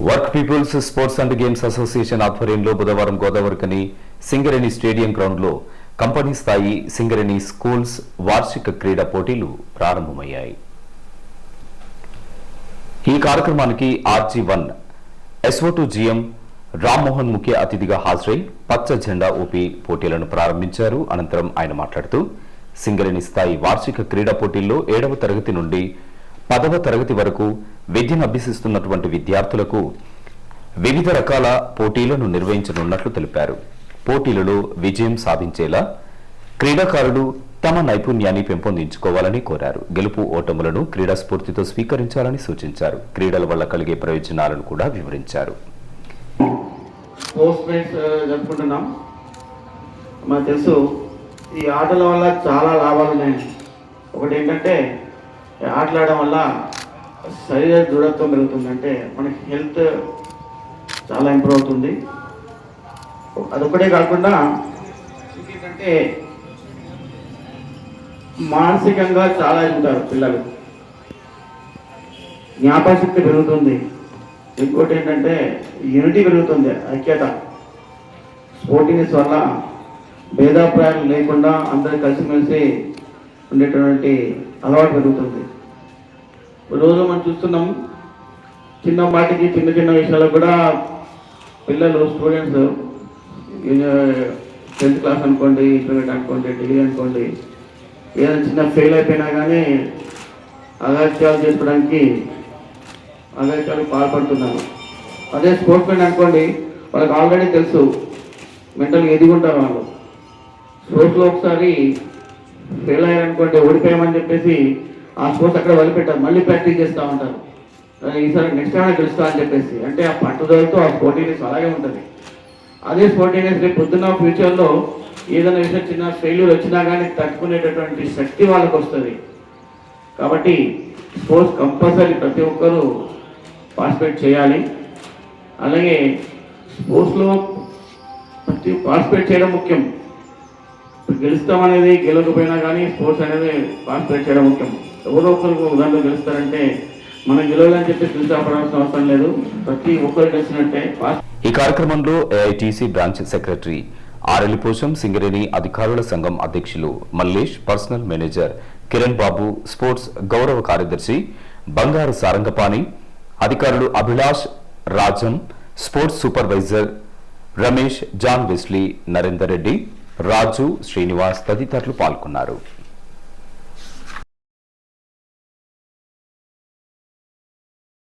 Work peoples sports and games association ఆధ్వర్యంలో బుధవారం Godavarikhani Singareni stadium గ్రౌండ్లో కంపెనీ స్థాయి సింగరేణి స్కూల్స్ వార్షిక క్రీడా పోటీలు ప్రారంభమయ్యాయి. ఈ కార్యక్రమానికి RG one SO to GM Rammohan ముఖ్య అతిథిగా హాజరై పచ్చ జెండా ఊపి పోటీలను ప్రారంభించారు. అనంతరం ఆయన మాట్లాడుతూ సింగరేణి స్థాయి వార్షిక క్రీడా పోటీల్లో ఏడవ తరగతి నుండి పదవ తరగతి వరకు విద్యను అభ్యసిస్తున్నటువంటి విద్యార్థులకు వివిధ రకాల పోటీలను నిర్వహించనున్నట్లు తెలిపారు. పోటీలలో విజయం సాధించేలా క్రీడాకారులు తమ నైపుణ్యాన్ని పెంపొందించుకోవాలని కోరారు. గెలుపు ఓటములను క్రీడా స్ఫూర్తితో స్వీకరించాలని సూచించారు. క్రీడల వల్ల కలిగే ప్రయోజనాలను కూడా వివరించారు. స్పోర్ట్స్ uh, జరుపుకుంటున్నాం. మనకు తెలుసు ఈ ఆటల వల్ల చాలా లాభాలు ఉన్నాయి ఒకటి ఏంటంటే ఆటలాడడం వల్ల శరీర దృఢత్వం పెరుగుతుంది అంటే మనకి హెల్త్ చాలా ఇంప్రూవ్ అవుతుంది. అదొకటే కాకుండా ఇంకేంటంటే మానసికంగా చాలా ఎదుగుతారు పిల్లలు. జ్ఞాపకశక్తి పెరుగుతుంది. ఇంకోటి ఏంటంటే యూనిటీ పెరుగుతుంది ఐక్యత. స్పోర్టింగ్స్ వల్ల భేదాభిప్రాయాలు లేకుండా అందరు కలిసిమెలిసి ఉండేటువంటి అలవాటు పెరుగుతుంది. రోజు మనం చూస్తున్నాం చిన్న వాటికి చిన్న చిన్న విషయాలు కూడా పిల్లలు స్టూడెంట్స్ టెన్త్ క్లాస్ అనుకోండి ఇంటర్మీడియట్ అనుకోండి డిగ్రీ అనుకోండి ఏదైనా చిన్న ఫెయిల్ అయిపోయినా కానీ అగాత్యాలు చేసుకోవడానికి అమెరికాలు పాల్పడుతున్నారు అదే స్పోర్ట్స్ మెన్ అనుకోండి వాళ్ళకి ఆల్రెడీ తెలుసు మెంటల్గా ఎదిగుంటారు వాళ్ళు. స్పోర్ట్స్లో ఒకసారి ఫెయిల్ అయ్యారనుకోండి ఓడిపోయామని చెప్పేసి ఆ స్పోర్ట్స్ అక్కడ వదిలిపెట్టారు. మళ్ళీ ప్రాక్టీస్ చేస్తూ ఉంటారు. ఈసారి నెక్స్ట్ టైం గెలుస్తా అని చెప్పేసి. అంటే ఆ పట్టుదలతో ఆ స్పోర్టినెస్ అలాగే ఉంటుంది. అదే స్పోర్టినెస్ రేపు పొద్దున్న ఫ్యూచర్లో ఏదైనా విషయం చిన్న ఫెయిల్యూర్ వచ్చినా కానీ తట్టుకునేటటువంటి శక్తి వాళ్ళకి వస్తుంది. కాబట్టి స్పోర్ట్స్ కంపల్సరీ ప్రతి ఒక్కరూ పార్టిసిపేట్ చేయాలి. అలాగే స్పోర్ట్స్లో ప్రతి పార్టిసిపేట్ చేయడం ముఖ్యం. గెలుస్తామనేది గెలవకపోయినా కానీ స్పోర్ట్స్ అనేది పార్టిసిపేట్ చేయడం ముఖ్యం. ఎవరో ఒకరు ఒక దాంట్లో గెలుస్తారంటే మనం గెలవాలని చెప్పి పిలిచాపడాల్సిన అవసరం లేదు. ప్రతి ఒక్కరు గెలిచినట్టే. ఈ కార్యక్రమంలో AITC branch secretary RL Posham Singareni అధికారుల సంఘం అధ్యక్షులు Mallesh personal manager Kiran Babu sports గౌరవ కార్యదర్శి బంగారు సారంగపాణి అధికారులు Abhilash Rajan sports supervisor Ramesh John Wesley Narender Reddy Raju Srinivas తదితరులు పాల్గొన్నారు.